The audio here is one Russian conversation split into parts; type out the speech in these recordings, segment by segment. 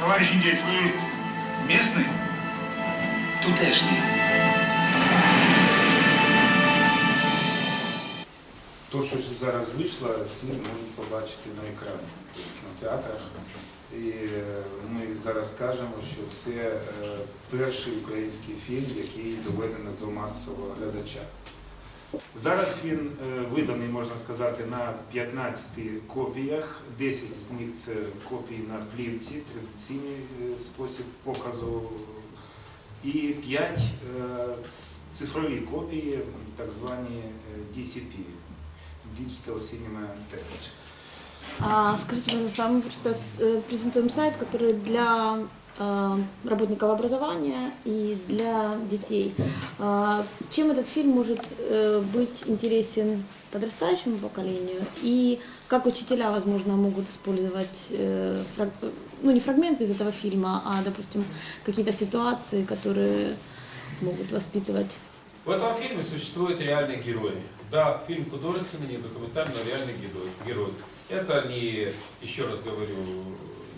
Товарищ индейец, вы местный? Тутешній. То, що зараз вийшло, всі можуть побачити на екрані в кінотеатрах. І е, ми зараз кажемо, що це е, перший український фільм, який доведений до масового глядача. Зараз він е, виданий, можна сказати, на 15 копіях. 10 з них це копії на плівці, традиційний е, спосіб показу. І 5 цифрові копії, так звані е, DCP. Digital Cinema Package. А, скажите, пожалуйста, мы просто с- э, презентуем сайт, который для э, работников образования и для детей. А, Чем этот фильм может э, быть интересен подрастающему поколению и как учителя, возможно, могут использовать, э, ну не фрагменты из этого фильма, а, допустим, какие-то ситуации, которые могут воспитывать В этом фильме существуют реальные герои. Да, фильм художественный, не документальный, но реальный герой. герой. Это не, еще раз говорю,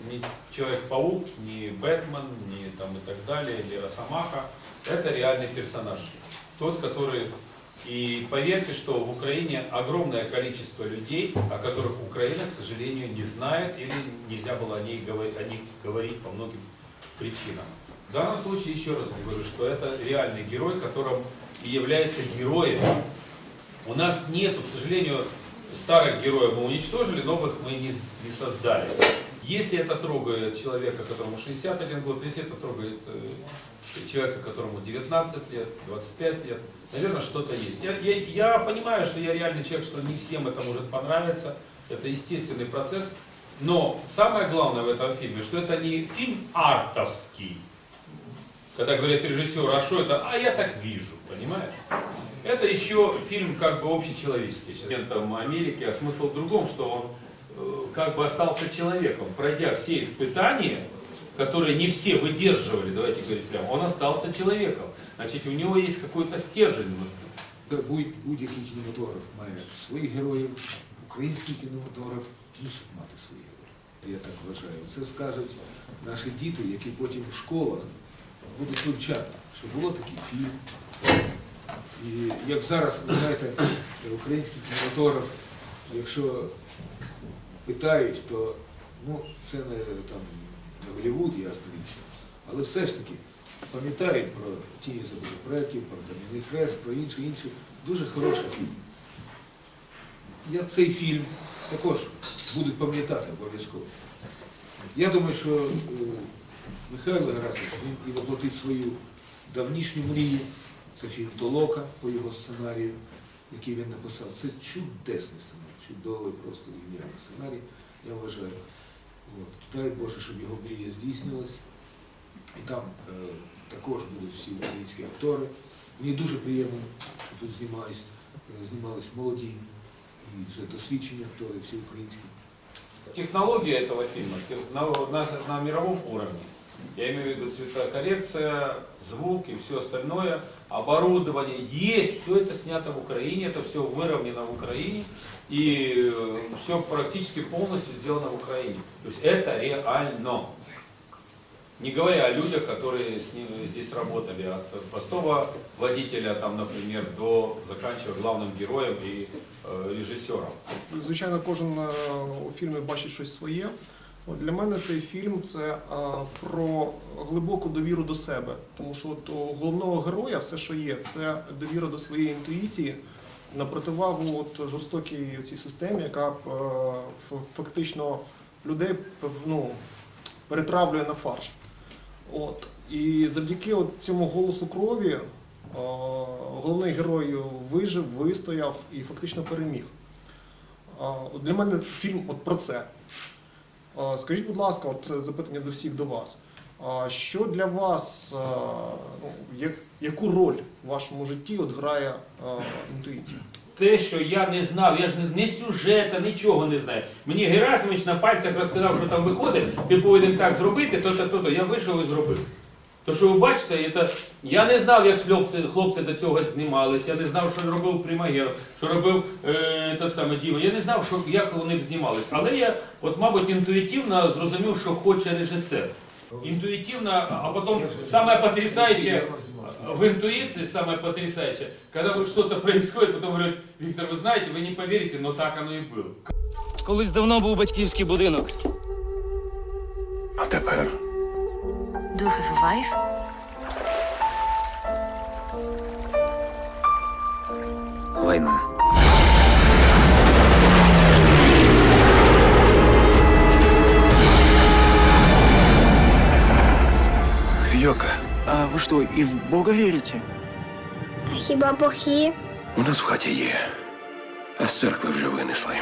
не Человек-паук, не Бэтмен, не там и так далее, не Росомаха. Это реальный персонаж. Тот, который... И поверьте, что в Украине огромное количество людей, о которых Украина, к сожалению, не знает или нельзя было о, ней говорить, о них говорить по многим причинам. В данном случае, еще раз говорю, что это реальный герой, которым и является героем. У нас нету, к сожалению, старых героев мы уничтожили, новых мы не, не создали. Если это трогает человека, которому 61 год, если это трогает э, человека, которому 19 лет, 25 лет, наверное, что-то есть. Я, я- я понимаю, что я реальный человек, что не всем это может понравиться, это естественный процесс, но самое главное в этом фильме, что это не фильм артовский, когда говорят режиссер, а что это? А я так вижу, понимаешь? Это еще фильм как бы общечеловеческий, Америки, а смысл в другом, что он как бы остался человеком, пройдя все испытания, которые не все выдерживали, давайте говорить прямо, он остался человеком. Значит, у него есть какой-то стержень внутри. Та будь- Будь-який кінематограф має своїх героїв, український кінематограф мусить мати своїх героїв. Я так вважаю. Це скажуть наші діти, які потім в школах будуть вивчати, що було такий фільм. І як зараз, ви знаєте, український кінематограф, якщо питають, то ну, це не, там, не Голлівуд, ясна річ, але все ж таки пам'ятають про тіні предків, про Кам'яний Хрест, про інше, інше. Дуже хороший фільм. Я цей фільм також будуть пам'ятати обов'язково. Я думаю, що е, Михайло Герасимов, він і воплотить свою давнішню мрію. Це фільм Толока по його сценарію, який він написав. Це чудесний сценарій, чудовий, просто геніальний сценарій, я вважаю. От. Дай Боже, щоб його мрія здійснилась. І там е, також будуть всі українські актори. Мені дуже приємно, що тут знімались, е, знімались молоді і вже досвідчені актори, всі українські. Технология этого фильма на, на, на мировом уровне. Я имею в виду цветокоррекция, звук и все остальное, оборудование. Есть, все это снято в Украине, это все выровнено в Украине, и все практически полностью сделано в Украине. То есть это реально. Не говоря о людях, которые с ним здесь работали, от простого водителя, там, например, до заканчивая главным героем и э, режиссером. Звичайно, кожен е, у фільмі бачить щось своє. Для мене цей фільм це про глибоку довіру до себе. Тому що от у головного героя все, що є, це довіра до своєї інтуїції на противагу от жорстокій цій системі, яка е, фактично людей ну, перетравлює на фарш. От. І завдяки от цьому голосу крові е, головний герой вижив, вистояв і фактично переміг. Для мене фільм от про це. Скажіть, будь ласка, от запитання до всіх до вас. Що для вас, ну, як- яку роль в вашому житті от грає а, інтуїція? Те, що я не знав, я ж не, не сюжета, нічого не знаю. Мені Герасимович на пальцях розказав, що там виходить, ти повинен так зробити, то-то, то-то. Я вийшов і зробив. То, що ви бачите, це, я не знав, як хлопці, хлопці до цього знімалися, я не знав, що робив Примагер, що робив е, те саме Діва. Я не знав, що, як вони б знімались. Але я, от, мабуть, інтуїтивно зрозумів, що хоче режисер. Интуитивно, а потом самое потрясающее в интуиции, самое потрясающее, когда вот что-то происходит, потом говорят, Виктор, вы знаете, вы не поверите, но так оно и было. Колись давно був батьківський будинок. А тепер Do you have a wife? Війна. Йока, А вы что, и в Бога верите? А хіба Бог є? у нас в хаті є, а з церкви вже винесли.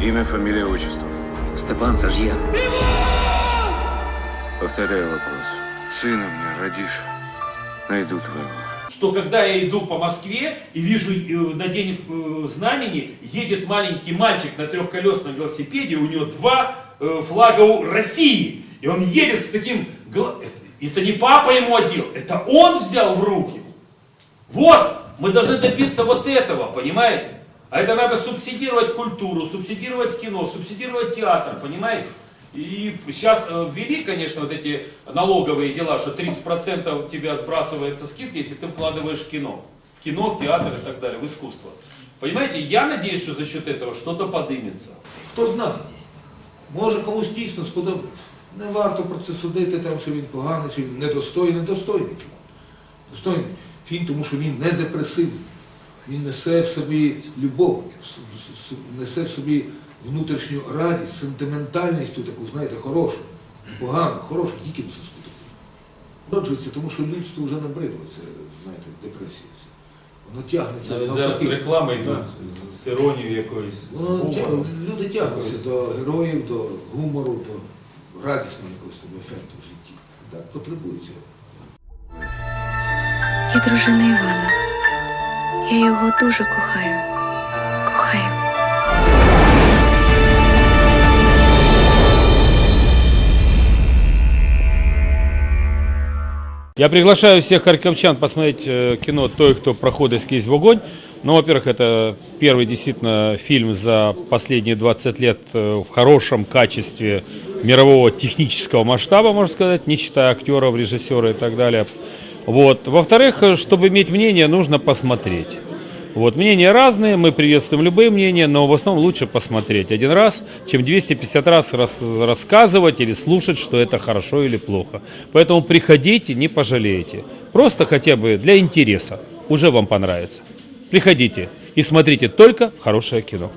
Ім'я, фамілія, отчество. Степан, це ж я. Повторяю вопрос. Сына мне родишь, найдут твоего. что когда я иду по Москве и вижу э, на день э, знамени едет маленький мальчик на трехколесном велосипеде, у него два э, флага у России, и он едет с таким... Это не папа ему одел, это он взял в руки. Вот, мы должны добиться вот этого, понимаете? А это надо субсидировать культуру, субсидировать кино, субсидировать театр, понимаете? И сейчас э, ввели, конечно, вот эти налоговые дела, что 30% тебя сбрасывается скидка, если ты вкладываешь в кино. В кино, в театр и так далее, в искусство. Понимаете, я надеюсь, что за счет этого что-то подымется. Хто знає? Може комусь дійсно сподобається. Не варто про це судити, там, що він поганий, чи він недостойний, достойний. Достойний фільм, тому що він не депресивний. Він несе в собі любов, несе в собі внутрішню радість, сентиментальність ту таку, знаєте, хорошу, погану, хорошу, дікінсовську таку. Народжується, тому що людству вже набридло це, знаєте, депресія. Воно тягнеться. Навіть зараз реклами йдуть з іронією якоюсь. Воно тя- гумором. люди тягнуться до героїв, до гумору, до радісного якогось там ефекту в житті. Так, потребують цього. Я дружина Івана. Я його дуже кохаю. Кохаю. Я приглашаю всех харьковчан посмотреть э, кино «Той, кто проходит сквозь в огонь». Ну, во-первых, это первый действительно фильм за последние 20 лет э, в хорошем качестве мирового технического масштаба, можно сказать, не считая актеров, режиссера и так далее. Вот. Во-вторых, э, чтобы иметь мнение, нужно посмотреть. Вот, мнения разные, мы приветствуем любые мнения, но в основном лучше посмотреть один раз, чем 250 раз рас- рассказывать или слушать, что это хорошо или плохо. Поэтому приходите, не пожалеете. Просто хотя бы для интереса. Уже вам понравится. Приходите и смотрите только хорошее кино.